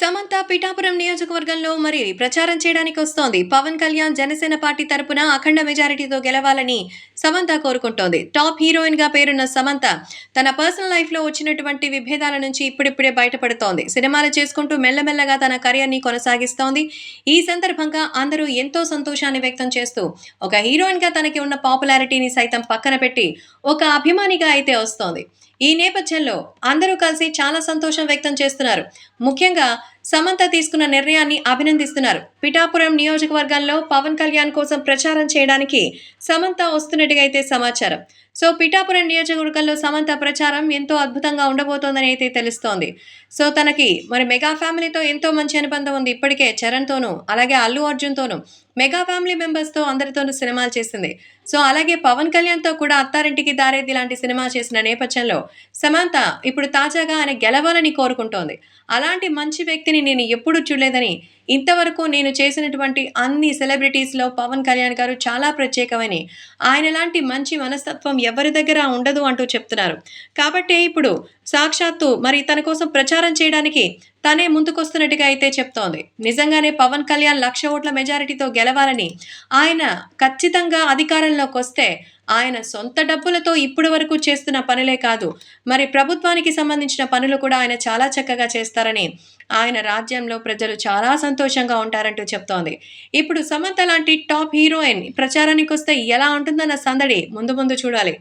సమంత పిఠాపురం నియోజకవర్గంలో మరి ప్రచారం చేయడానికి వస్తోంది. పవన్ కళ్యాణ్ జనసేన పార్టీ తరపున అఖండ మెజారిటీతో గెలవాలని సమంత కోరుకుంటోంది. టాప్ హీరోయిన్గా పేరున్న సమంత తన పర్సనల్ లైఫ్లో వచ్చినటువంటి విభేదాల నుంచి ఇప్పుడిప్పుడే బయటపడుతోంది. సినిమాలు చేసుకుంటూ మెల్లమెల్లగా తన కెరియర్ని కొనసాగిస్తోంది. ఈ సందర్భంగా అందరూ ఎంతో సంతోషాన్ని వ్యక్తం చేస్తూ ఒక హీరోయిన్గా తనకి ఉన్న పాపులారిటీని సైతం పక్కన పెట్టి ఒక అభిమానిగా అయితే వస్తోంది. ఈ నేపథ్యంలో అందరూ కలిసి చాలా సంతోషం వ్యక్తం చేస్తున్నారు. ముఖ్యంగా సమంత తీసుకున్న నిర్ణయాన్ని అభినందిస్తున్నారు. పిఠాపురం నియోజకవర్గంలో పవన్ కళ్యాణ్ కోసం ప్రచారం చేయడానికి సమంత వస్తున్నట్టుగా అయితే సమాచారం. సో పిఠాపురం నియోజకవర్గంలో సమంత ప్రచారం ఎంతో అద్భుతంగా ఉండబోతోందని అయితే తెలుస్తోంది. సో తనకి మరి మెగా ఫ్యామిలీతో ఎంతో మంచి అనుబంధం ఉంది. ఇప్పటికే చరణ్తోనూ అలాగే అల్లు అర్జున్తోనూ మెగా ఫ్యామిలీ మెంబర్స్తో అందరితోనూ సినిమాలు చేసింది. సో అలాగే పవన్ కళ్యాణ్తో కూడా అత్తారింటికి దారేది లాంటి సినిమా చేసిన నేపథ్యంలో సమంత ఇప్పుడు తాజాగా ఆయన గెలవాలని కోరుకుంటోంది. అలాంటి మంచి వ్యక్తిని నేను ఎప్పుడూ చూడలేదని ఇంతవరకు నేను చేసినటువంటి అన్ని సెలబ్రిటీస్లో పవన్ కళ్యాణ్ గారు చాలా ప్రత్యేకమని. ఆయన లాంటి మంచి మనస్తత్వం ఎవరి దగ్గర ఉండదు అంటూ చెప్తున్నారు. కాబట్టి ఇప్పుడు సాక్షాత్తు మరి తన కోసం ప్రచారం చేయడానికి తనే ముందుకొస్తున్నట్టుగా అయితే చెప్తోంది. నిజంగానే పవన్ కళ్యాణ్ లక్ష ఓట్ల మెజారిటీతో గెలవాలని ఆయన ఖచ్చితంగా అధికారంలోకి వస్తే ఆయన సొంత డబ్బులతో ఇప్పటి వరకు చేస్తున్న పనులే కాదు మరి ప్రభుత్వానికి సంబంధించిన పనులు కూడా ఆయన చాలా చక్కగా చేస్తారని ఆయన రాజ్యంలో ప్రజలు చాలా సంతోషంగా ఉంటారంటూ చెప్తోంది. ఇప్పుడు సమంత లాంటి టాప్ హీరోయిన్ ప్రచారానికి వస్తే ఎలా ఉంటుందన్న సందడి ముందు ముందు చూడాలి.